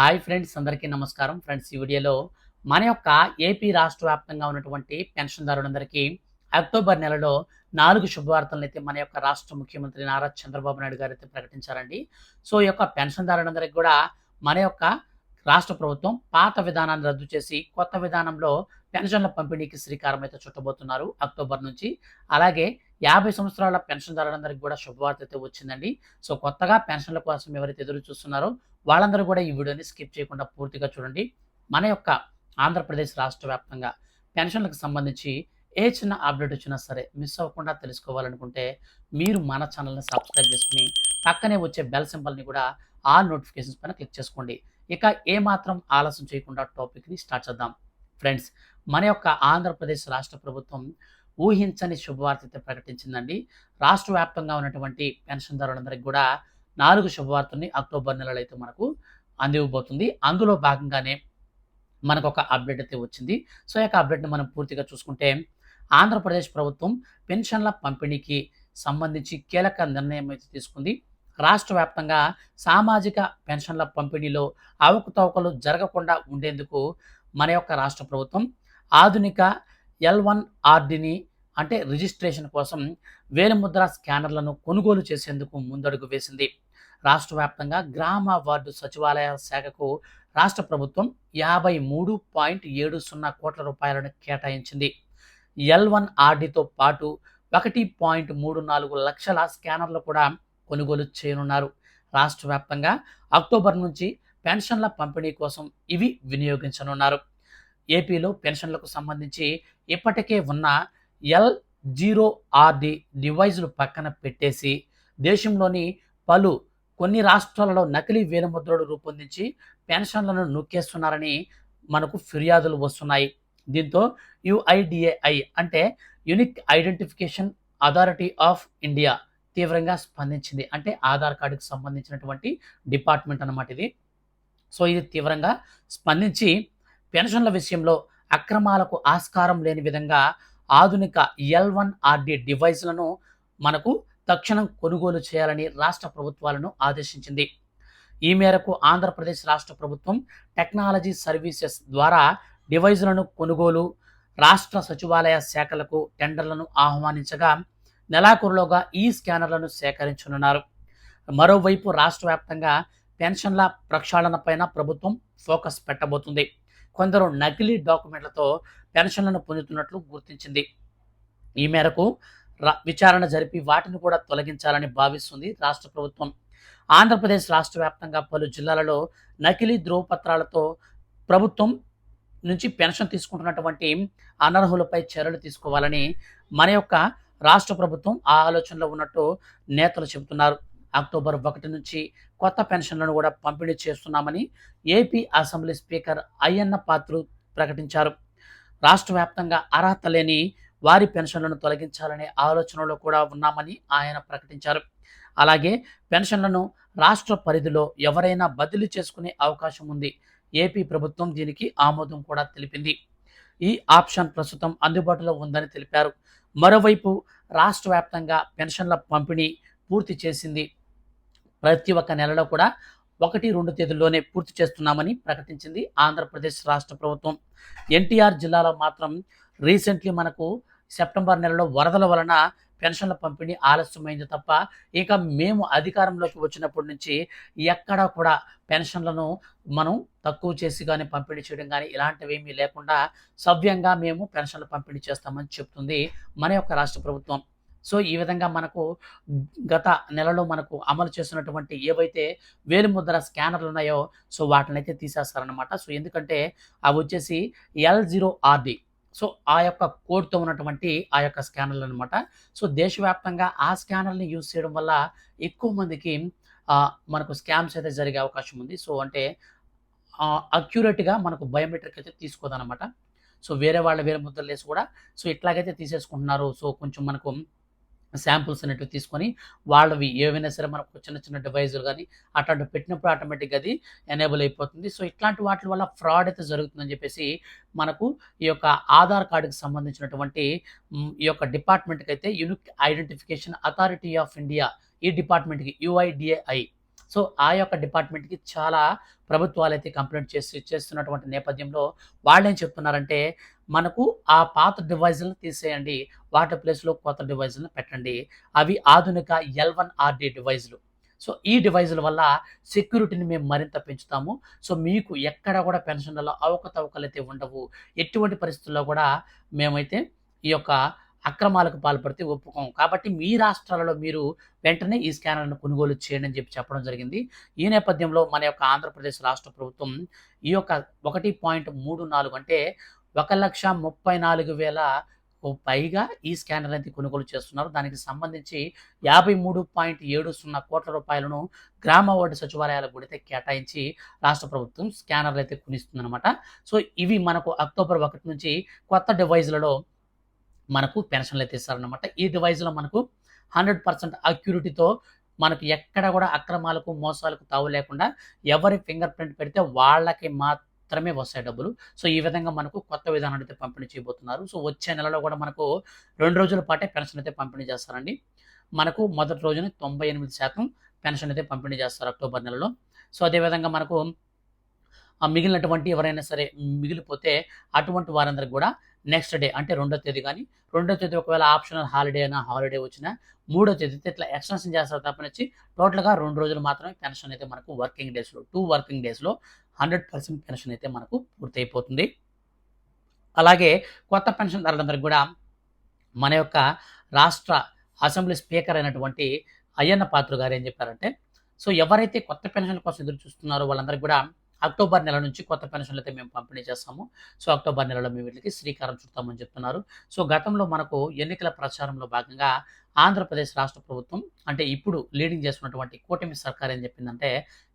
Hi friends అందరికీ నమస్కారం. Friends ఈ వీడియోలో మన యొక్క ఏపీ రాష్ట్ర వ్యాప్తంగా ఉన్నటువంటి పెన్షన్దారులందరికీ అక్టోబర్ నెలలో నాలుగు శుభవార్తలను అయితే మన యొక్క రాష్ట్ర ముఖ్యమంత్రి నారా చంద్రబాబు నాయుడు గారు అయితే ప్రకటించారండి. సో ఈ యొక్క పెన్షన్దారులందరికీ కూడా మన యొక్క రాష్ట్ర ప్రభుత్వం పాత విధానాన్ని రద్దు చేసి కొత్త విధానంలో పెన్షన్ల పంపిణీకి శ్రీకారం అయితే చుట్టబోతున్నారు అక్టోబర్ నుంచి. అలాగే యాభై సంవత్సరాల పెన్షన్దారులందరికీ కూడా శుభవార్త అయితే వచ్చిందండి. సో కొత్తగా పెన్షన్ల కోసం ఎవరైతే ఎదురు చూస్తున్నారో వాళ్ళందరూ కూడా ఈ వీడియోని స్కిప్ చేయకుండా పూర్తిగా చూడండి. మన యొక్క ఆంధ్రప్రదేశ్ రాష్ట్ర వ్యాప్తంగా పెన్షన్లకు సంబంధించి ఏ చిన్న అప్డేట్ వచ్చినా సరే మిస్ అవ్వకుండా తెలుసుకోవాలనుకుంటే మీరు మన ఛానల్ని సబ్స్క్రైబ్ చేసుకుని పక్కనే వచ్చే బెల్ సింబల్ని కూడా ఆల్ నోటిఫికేషన్స్ పైన క్లిక్ చేసుకోండి. ఇక ఏమాత్రం ఆలస్యం చేయకుండా టాపిక్ని స్టార్ట్ చేద్దాం. ఫ్రెండ్స్ మన యొక్క ఆంధ్రప్రదేశ్ రాష్ట్ర ప్రభుత్వం ఊహించని శుభవార్త అయితే ప్రకటించిందండి. రాష్ట్ర వ్యాప్తంగా ఉన్నటువంటి పెన్షన్దారులందరికీ కూడా నాలుగు శుభవార్తల్ని అక్టోబర్ నెలలో అయితే మనకు అందివ్వబోతుంది. అందులో భాగంగానే మనకు ఒక అప్డేట్ అయితే వచ్చింది. సో యొక్క అప్డేట్ని మనం పూర్తిగా చూసుకుంటే ఆంధ్రప్రదేశ్ ప్రభుత్వం పెన్షన్ల పంపిణీకి సంబంధించి కీలక నిర్ణయం అయితే తీసుకుంది. రాష్ట్ర వ్యాప్తంగా సామాజిక పెన్షన్ల పంపిణీలో అవకతవకలు జరగకుండా ఉండేందుకు మన యొక్క రాష్ట్ర ప్రభుత్వం ఆధునిక ఎల్ వన్ ఆర్డిని అంటే రిజిస్ట్రేషన్ కోసం వేలిముద్ర స్కానర్లను కొనుగోలు చేసేందుకు ముందడుగు వేసింది. రాష్ట్ర వ్యాప్తంగా గ్రామ వార్డు సచివాలయ శాఖకు రాష్ట్ర ప్రభుత్వం యాభై మూడు పాయింట్ ఏడు సున్నా కోట్ల రూపాయలను కేటాయించింది. ఎల్ వన్ ఆర్డీతో పాటు ఒకటి పాయింట్ మూడు నాలుగు లక్షల స్కానర్లు కూడా కొనుగోలు చేయనున్నారు. రాష్ట్ర వ్యాప్తంగా అక్టోబర్ నుంచి పెన్షన్ల పంపిణీ కోసం ఇవి వినియోగించనున్నారు. ఏపీలో పెన్షన్లకు సంబంధించి ఇప్పటికే ఉన్న ఎల్ జీరో ఆర్డి డివైజులు పక్కన పెట్టేసి దేశంలోని పలు కొన్ని రాష్ట్రాలలో నకిలీ వేలిముద్రలు రూపొందించి పెన్షన్లను నొక్కేస్తున్నారని మనకు ఫిర్యాదులు వస్తున్నాయి. దీంతో యుఐడిఏఐ అంటే unique identification authority of India తీవ్రంగా స్పందించింది. అంటే ఆధార్ కార్డుకు సంబంధించినటువంటి డిపార్ట్మెంట్ అన్నమాట ఇది. సో ఇది తీవ్రంగా స్పందించి పెన్షన్ల విషయంలో అక్రమాలకు ఆస్కారం లేని విధంగా ఆధునిక ఎల్ వన్ ఆర్డి డివైస్లను మనకు తక్షణం కొనుగోలు చేయాలని రాష్ట్ర ప్రభుత్వాలను ఆదేశించింది. ఈ మేరకు ఆంధ్రప్రదేశ్ రాష్ట్ర ప్రభుత్వం టెక్నాలజీ సర్వీసెస్ ద్వారా డివైజులను కొనుగోలు రాష్ట్ర సచివాలయ శాఖలకు టెండర్లను ఆహ్వానించగా నెలాఖరులోగా ఈ స్కానర్లను సేకరించనున్నారు. మరోవైపు రాష్ట్ర వ్యాప్తంగా పెన్షన్ల ప్రక్షాళనపైన ప్రభుత్వం ఫోకస్ పెట్టబోతుంది. కొందరు నకిలీ డాక్యుమెంట్లతో పెన్షన్లను పొందుతున్నట్లు గుర్తించింది. ఈ మేరకు విచారణ జరిపి వాటిని కూడా తొలగించాలని భావిస్తుంది రాష్ట్ర ప్రభుత్వం. ఆంధ్రప్రదేశ్ రాష్ట్ర వ్యాప్తంగా పలు జిల్లాలలో నకిలీ ధ్రువపత్రాలతో ప్రభుత్వం నుంచి పెన్షన్ తీసుకుంటున్నటువంటి అనర్హులపై చర్యలు తీసుకోవాలని మన యొక్క రాష్ట్ర ప్రభుత్వం ఆ ఆలోచనలో ఉన్నట్టు నేతలు చెబుతున్నారు. అక్టోబర్ ఒకటి నుంచి కొత్త పెన్షన్లను కూడా పంపిణీ చేస్తున్నామని AP assembly speaker Ayyanna Patrudu ప్రకటించారు. రాష్ట్ర వ్యాప్తంగా అర్హత లేని వారి పెన్షన్లను తొలగించాలనే ఆలోచనలో కూడా ఉన్నామని ఆయన ప్రకటించారు. అలాగే పెన్షన్లను రాష్ట్ర పరిధిలో ఎవరైనా బదిలీ చేసుకునే అవకాశం ఉంది. ఏపీ ప్రభుత్వం దీనికి ఆమోదం కూడా తెలిపింది. ఈ ఆప్షన్ ప్రస్తుతం అందుబాటులో ఉందని తెలిపారు. మరోవైపు రాష్ట్ర వ్యాప్తంగా పెన్షన్ల పంపిణీ పూర్తి చేసింది. ప్రతి ఒక్క నెలలో కూడా ఒకటి రెండు తేదీల్లోనే పూర్తి చేస్తున్నామని ప్రకటించింది ఆంధ్రప్రదేశ్ రాష్ట్ర ప్రభుత్వం. ఎన్టీఆర్ జిల్లాలో మాత్రం రీసెంట్లీ మనకు సెప్టెంబర్ నెలలో వరదల వలన పెన్షన్ల పంపిణీ ఆలస్యమైంది తప్ప ఇక మేము అధికారంలోకి వచ్చినప్పటి నుంచి ఎక్కడా కూడా పెన్షన్లను మనం తక్కువ చేసి కానీ పంపిణీ చేయడం కానీ ఇలాంటివి ఏమీ లేకుండా సవ్యంగా మేము పెన్షన్లు పంపిణీ చేస్తామని చెప్తుంది మన యొక్క రాష్ట్ర ప్రభుత్వం. సో ఈ విధంగా మనకు గత నెలలో మనకు అమలు చేసినటువంటి ఏవైతే వేలిముద్ర స్కానర్లు ఉన్నాయో సో వాటిని అయితే తీసేస్తారనమాట సో ఎందుకంటే అవి వచ్చేసి ఎల్ జీరో ఆర్డి సో ఆ యొక్క కోడ్తో ఉన్నటువంటి ఆ యొక్క స్కానర్లు అనమాట సో దేశవ్యాప్తంగా ఆ స్కానర్ని యూజ్ చేయడం వల్ల ఎక్కువ మందికి మనకు స్కామ్స్ అయితే జరిగే అవకాశం ఉంది. సో అంటే అక్యురేట్గా మనకు బయోమెట్రిక్ అయితే తీసుకోదనమాట సో వేరే వాళ్ళ వేరే ముద్రలు వేసి కూడా సో ఇట్లాగైతే తీసేసుకుంటున్నారు. సో కొంచెం మనకు శాంపుల్స్ అనేటివి తీసుకొని వాళ్ళవి ఏవైనా సరే మనకు చిన్న చిన్న డివైజులు కానీ అట్లాంటి పెట్టినప్పుడు ఆటోమేటిక్గా అది ఎనేబుల్ అయిపోతుంది. సో ఇట్లాంటి వాటి వల్ల ఫ్రాడ్ అయితే జరుగుతుందని చెప్పేసి మనకు ఈ యొక్క ఆధార్ కార్డుకి సంబంధించినటువంటి ఈ యొక్క డిపార్ట్మెంట్కి అయితే unique identification authority of India ఈ డిపార్ట్మెంట్కి యుఐడిఏఐ సో ఆ యొక్క డిపార్ట్మెంట్కి చాలా ప్రభుత్వాలు అయితే కంప్లైంట్ చేసి చేస్తున్నటువంటి నేపథ్యంలో వాళ్ళు ఏం చెప్తున్నారంటే మనకు ఆ పాత డివైజులను తీసేయండి. వాటి ప్లేస్లో కొత్త డివైజులను పెట్టండి. అవి ఆధునిక ఎల్ వన్ ఆర్డి డివైజులు. సో ఈ డివైజుల వల్ల సెక్యూరిటీని మేము మరింత పెంచుతాము. సో మీకు ఎక్కడ కూడా పెన్షన్లలో అవకతవకలు అయితే ఉండవు. ఎటువంటి పరిస్థితుల్లో కూడా మేమైతే ఈ యొక్క అక్రమాలకు పాల్పడితే ఒప్పుకోం. కాబట్టి మీ రాష్ట్రాలలో మీరు వెంటనే ఈ స్కానర్లను కొనుగోలు చేయండి అని చెప్పి చెప్పడం జరిగింది. ఈ నేపథ్యంలో మన యొక్క ఆంధ్రప్రదేశ్ రాష్ట్ర ప్రభుత్వం ఈ యొక్క ఒకటి పాయింట్ మూడు నాలుగు అంటే ఒక లక్ష ముప్పై నాలుగు వేల పైగా ఈ స్కానర్ అయితే కొనుగోలు చేస్తున్నారు. దానికి సంబంధించి యాభై మూడు పాయింట్ ఏడు సున్నా కోట్ల రూపాయలను గ్రామ వార్డు సచివాలయాలకు కూడా అయితే కేటాయించి రాష్ట్ర ప్రభుత్వం స్కానర్లు అయితే కొనిస్తుందన్నమాట. సో ఇవి మనకు అక్టోబర్ ఒకటి నుంచి కొత్త డివైజ్లలో మనకు పెన్షన్లు అయితే ఇస్తారనమాట ఈ డివైజ్లో మనకు హండ్రెడ్ పర్సెంట్ అక్యూరిటీతో మనకు ఎక్కడ కూడా అక్రమాలకు మోసాలకు తావు లేకుండా ఎవరి ఫింగర్ ప్రింట్ పెడితే వాళ్ళకి మాత్రమే వస్తాయి డబ్బులు. సో ఈ విధంగా మనకు కొత్త విధానాన్ని అయితే పంపిణీ చేయబోతున్నారు. సో వచ్చే నెలలో కూడా మనకు రెండు రోజుల పాటే పెన్షన్ అయితే పంపిణీ చేస్తారండి. మనకు మొదటి రోజున తొంభై ఎనిమిది శాతం పెన్షన్ అయితే పంపిణీ చేస్తారు అక్టోబర్ నెలలో. సో అదేవిధంగా మనకు మిగిలినటువంటి ఎవరైనా సరే మిగిలిపోతే అటువంటి వారందరికి కూడా నెక్స్ట్ డే అంటే రెండో తేదీ కానీ రెండో తేదీ ఒకవేళ ఆప్షనల్ హాలిడే అయినా హాలిడే వచ్చినా మూడో తేదీ ఇట్లా ఎక్స్టెన్షన్ చేస్తారు తప్పనిచ్చి టోటల్గా రెండు రోజులు మాత్రమే పెన్షన్ అయితే మనకు వర్కింగ్ డేస్లో టూ వర్కింగ్ డేస్లో హండ్రెడ్ పర్సెంట్ పెన్షన్ అయితే మనకు పూర్తయిపోతుంది. అలాగే కొత్త పెన్షన్దారులందరికీ కూడా మన యొక్క రాష్ట్ర అసెంబ్లీ స్పీకర్ అయినటువంటి అయ్యన్న పాత్ర గారు ఏం చెప్పారంటే సో ఎవరైతే కొత్త పెన్షన్ కోసం ఎదురు చూస్తున్నారో వాళ్ళందరికీ కూడా అక్టోబర్ నెల నుంచి కొత్త పెన్షన్లు అయితే మేము పంపిణీ చేస్తాము. సో అక్టోబర్ నెలలో మేము వీటికి శ్రీకారం చుడతామని చెప్తున్నారు. సో గతంలో మనకు ఎన్నికల ప్రచారంలో భాగంగా ఆంధ్రప్రదేశ్ రాష్ట్ర ప్రభుత్వం అంటే ఇప్పుడు లీడింగ్ చేస్తున్నటువంటి కూటమి సర్కార్ ఏం చెప్పిందంటే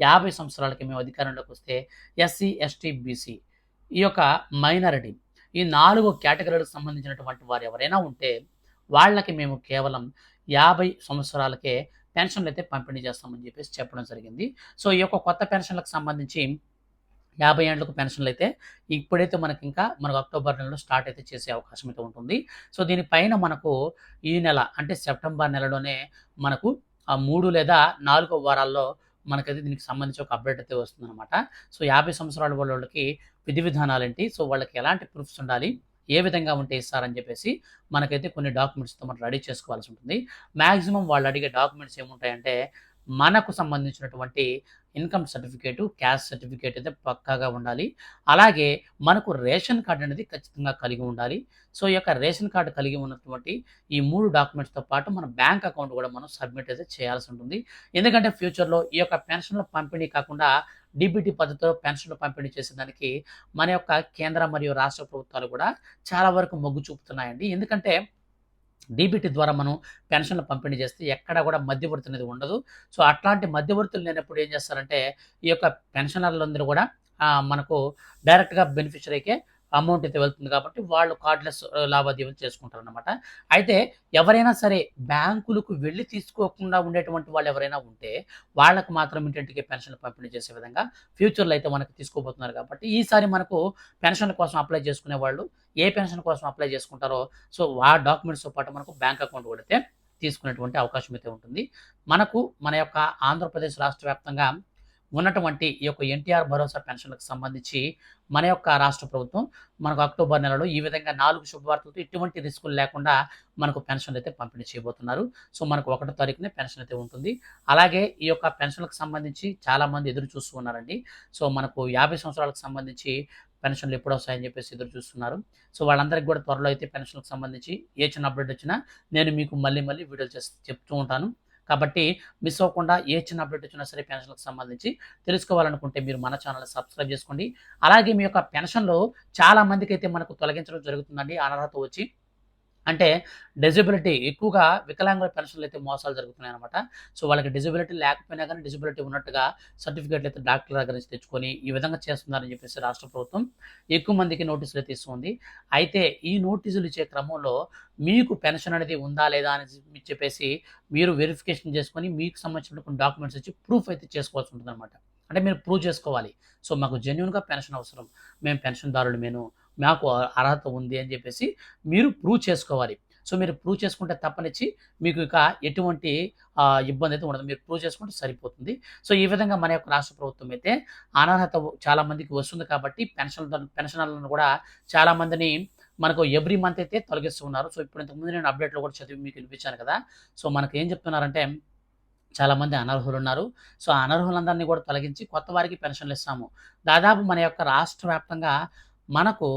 యాభై సంవత్సరాలకి మేము అధికారంలోకి వస్తే ఎస్సీ ఎస్టీ బీసీ ఈ యొక్క మైనారిటీ ఈ నాలుగు కేటగిరీలకు సంబంధించినటువంటి వారు ఎవరైనా ఉంటే వాళ్ళకి మేము కేవలం యాభై సంవత్సరాలకే పెన్షన్లు అయితే పంపిణీ చేస్తామని చెప్పేసి చెప్పడం జరిగింది. సో ఈ యొక్క కొత్త పెన్షన్లకు సంబంధించి యాభై ఏళ్ళకు పెన్షన్లు అయితే ఇప్పుడైతే మనకి ఇంకా మనకు అక్టోబర్ నెలలో స్టార్ట్ అయితే చేసే అవకాశం అయితే ఉంటుంది. సో దీనిపైన మనకు ఈ నెల అంటే సెప్టెంబర్ నెలలోనే మనకు ఆ మూడు లేదా నాలుగో వారాల్లో మనకైతే దీనికి సంబంధించి ఒక అప్డేట్ అయితే వస్తుందన్నమాట. సో యాభై సంవత్సరాల వాళ్ళకి విధి విధానాలు ఏంటి సో వాళ్ళకి ఎలాంటి ప్రూఫ్స్ ఉండాలి? ఏ విధంగా ఉంటే ఇస్తారని చెప్పేసి మనకైతే కొన్ని డాక్యుమెంట్స్తో మనం రెడీ చేసుకోవాల్సి ఉంటుంది. మ్యాక్సిమం వాళ్ళు అడిగే డాక్యుమెంట్స్ ఏముంటాయంటే మనకు సంబంధించినటువంటి ఇన్కమ్ సర్టిఫికేటు క్యాష్ సర్టిఫికేట్ అయితే పక్కాగా ఉండాలి. అలాగే మనకు రేషన్ కార్డు అనేది ఖచ్చితంగా కలిగి ఉండాలి. సో ఈ యొక్క రేషన్ కార్డు కలిగి ఉన్నటువంటి ఈ మూడు డాక్యుమెంట్స్తో పాటు మన బ్యాంక్ అకౌంట్ కూడా మనం సబ్మిట్ అయితే చేయాల్సి ఉంటుంది. ఎందుకంటే ఫ్యూచర్లో ఈ యొక్క పెన్షన్ల పంపిణీ కాకుండా డిబిటీ పద్ధతిలో పెన్షన్లు పంపిణీ చేసేదానికి మన యొక్క కేంద్ర మరియు రాష్ట్ర ప్రభుత్వాలు కూడా చాలా వరకు మొగ్గు చూపుతున్నాయండి. ఎందుకంటే డీబీటీ ద్వారా మనం పెన్షన్లు పంపిణీ చేస్తే ఎక్కడ కూడా మధ్యవర్తి అనేది ఉండదు. సో అట్లాంటి మధ్యవర్తులు లేనప్పుడు ఏం చేస్తారంటే ఈ యొక్క పెన్షనర్లందరూ కూడా మనకు డైరెక్ట్గా బెనిఫిషరీకే అమౌంట్ అయితే వెళ్తుంది కాబట్టి వాళ్ళు కార్డ్లెస్ లావాదేవీలు చేసుకుంటారు అనమాట అయితే ఎవరైనా సరే బ్యాంకులకు వెళ్ళి తీసుకోకుండా ఉండేటువంటి వాళ్ళు ఎవరైనా ఉంటే వాళ్ళకు మాత్రం ఇంటింటికి పెన్షన్ పంపిణీ చేసే విధంగా ఫ్యూచర్లో అయితే మనకు తీసుకోబోతున్నారు కాబట్టి ఈసారి మనకు పెన్షన్ కోసం అప్లై చేసుకునే వాళ్ళు ఏ పెన్షన్ కోసం అప్లై చేసుకుంటారో సో ఆ డాక్యుమెంట్స్తో పాటు మనకు బ్యాంక్ అకౌంట్ కూడా అయితే తీసుకునేటువంటి అవకాశం అయితే ఉంటుంది. మనకు మన యొక్క ఆంధ్రప్రదేశ్ రాష్ట్ర వ్యాప్తంగా ఉన్నటువంటి ఈ యొక్క ఎన్టీఆర్ భరోసా పెన్షన్లకు సంబంధించి మన యొక్క రాష్ట్ర ప్రభుత్వం మనకు అక్టోబర్ నెలలో ఈ విధంగా నాలుగు శుభవార్తలతో ఎటువంటి రిస్కులు లేకుండా మనకు పెన్షన్లు అయితే పంపిణీ చేయబోతున్నారు. సో మనకు ఒకటో తారీఖునే పెన్షన్ అయితే ఉంటుంది. అలాగే ఈ యొక్క పెన్షన్లకు సంబంధించి చాలామంది ఎదురు చూస్తూ ఉన్నారండి. సో మనకు యాభై సంవత్సరాలకు సంబంధించి పెన్షన్లు ఎప్పుడు వస్తాయని చెప్పేసి ఎదురు చూస్తున్నారు. సో వాళ్ళందరికీ కూడా త్వరలో అయితే పెన్షన్లకు సంబంధించి ఏ చిన్న అప్డేట్ వచ్చినా నేను మీకు మళ్ళీ మళ్ళీ వీడియో చేసి చెప్తూ ఉంటాను. కాబట్టి మిస్ అవ్వకుండా ఏ చిన్న అప్డేట్ వచ్చినా సరే పెన్షన్లకు సంబంధించి తెలుసుకోవాలనుకుంటే మీరు మన ఛానల్ సబ్స్క్రైబ్ చేసుకోండి. అలాగే మీ యొక్క పెన్షన్లో చాలా మందికి అయితే మనకు తొలగించడం జరుగుతుందండి. అనర్హత వచ్చి అంటే డిజబిలిటీ ఎక్కువగా వికలాంగుల పెన్షన్లు అయితే మోసాలు జరుగుతున్నాయి అనమాట సో వాళ్ళకి డిజబిలిటీ లేకపోయినా కానీ డిజబిలిటీ ఉన్నట్టుగా సర్టిఫికేట్లు అయితే డాక్టర్ దగ్గర నుంచి తెచ్చుకొని ఈ విధంగా చేస్తున్నారని చెప్పేసి రాష్ట్ర ప్రభుత్వం ఎక్కువ మందికి నోటీసులు అయితే ఇస్తుంది. అయితే ఈ నోటీసులు ఇచ్చే క్రమంలో మీకు పెన్షన్ అనేది ఉందా లేదా అని చెప్పేసి మీరు వెరిఫికేషన్ చేసుకొని మీకు సంబంధించిన కొన్ని డాక్యుమెంట్స్ ఇచ్చి ప్రూఫ్ అయితే చేసుకోవాల్సి ఉంటుంది అనమాట అంటే మీరు ప్రూవ్ చేసుకోవాలి. సో మాకు జెన్యున్గా పెన్షన్ అవసరం. మేము పెన్షన్దారులు మేము మాకు అర్హత ఉంది అని చెప్పేసి మీరు ప్రూవ్ చేసుకోవాలి. సో మీరు ప్రూవ్ చేసుకుంటే తప్పనిచ్చి మీకు ఇక ఎటువంటి ఇబ్బంది అయితే ఉండదు. మీరు ప్రూవ్ చేసుకుంటే సరిపోతుంది. సో ఈ విధంగా మన యొక్క రాష్ట్ర ప్రభుత్వం అయితే అనర్హత చాలామందికి వస్తుంది కాబట్టి పెన్షన్ పెన్షనర్లను కూడా చాలామందిని మనకు ఎవ్రీ మంత్ అయితే తొలగిస్తూ ఉన్నారు సో ఇప్పుడు ఇంతకుముందు నేను అప్డేట్లో కూడా చదివి మీకు వినిపించాను కదా. సో మనకు ఏం చెప్తున్నారంటే చాలామంది అనర్హులు ఉన్నారు సో అనర్హులందరినీ కూడా తొలగించి కొత్త వారికి పెన్షన్లు ఇస్తాము. దాదాపు మన యొక్క రాష్ట్ర వ్యాప్తంగా మనకు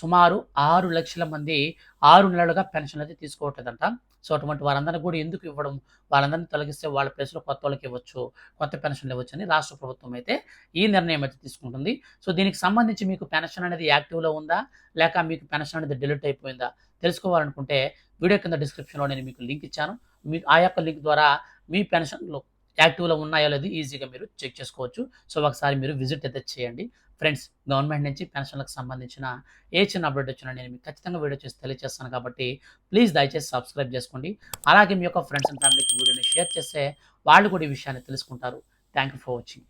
సుమారు ఆరు లక్షల మంది ఆరు నెలలుగా పెన్షన్ అయితే తీసుకోవట్లేదంట. సో అటువంటి వారందరినీ కూడా ఎందుకు ఇవ్వడం? వాళ్ళందరినీ తొలగిస్తే వాళ్ళ ప్లేస్లో కొత్త వాళ్ళకి ఇవ్వచ్చు కొత్త పెన్షన్లు ఇవ్వచ్చు అని రాష్ట్ర ప్రభుత్వం అయితే ఈ నిర్ణయం అయితే తీసుకుంటుంది. సో దీనికి సంబంధించి మీకు పెన్షన్ అనేది యాక్టివ్లో ఉందా? లేక మీకు పెన్షన్ అనేది డిలీట్ అయిపోయిందా? తెలుసుకోవాలనుకుంటే వీడియో కింద డిస్క్రిప్షన్లో నేను మీకు లింక్ ఇచ్చాను. మీ ఆ యొక్క లింక్ ద్వారా మీ పెన్షన్లో యాక్టివ్లో ఉన్నాయో లేదో ఈజీగా మీరు చెక్ చేసుకోవచ్చు. సో ఒకసారి మీరు విజిట్ అయితే చేయండి. ఫ్రెండ్స్ గవర్నమెంట్ నుంచి పెన్షన్లకు సంబంధించిన ఏ చిన్న అప్డేట్ వచ్చినా నేను మీకు ఖచ్చితంగా వీడియో చేసి తెలియజేస్తాను కాబట్టి ప్లీజ్ దయచేసి సబ్స్క్రైబ్ చేసుకోండి. అలాగే మీ యొక్క ఫ్రెండ్స్ అండ్ ఫ్యామిలీకి వీడియోని షేర్ చేస్తే వాళ్ళు కూడా ఈ విషయాన్ని తెలుసుకుంటారు. Thank you for watching.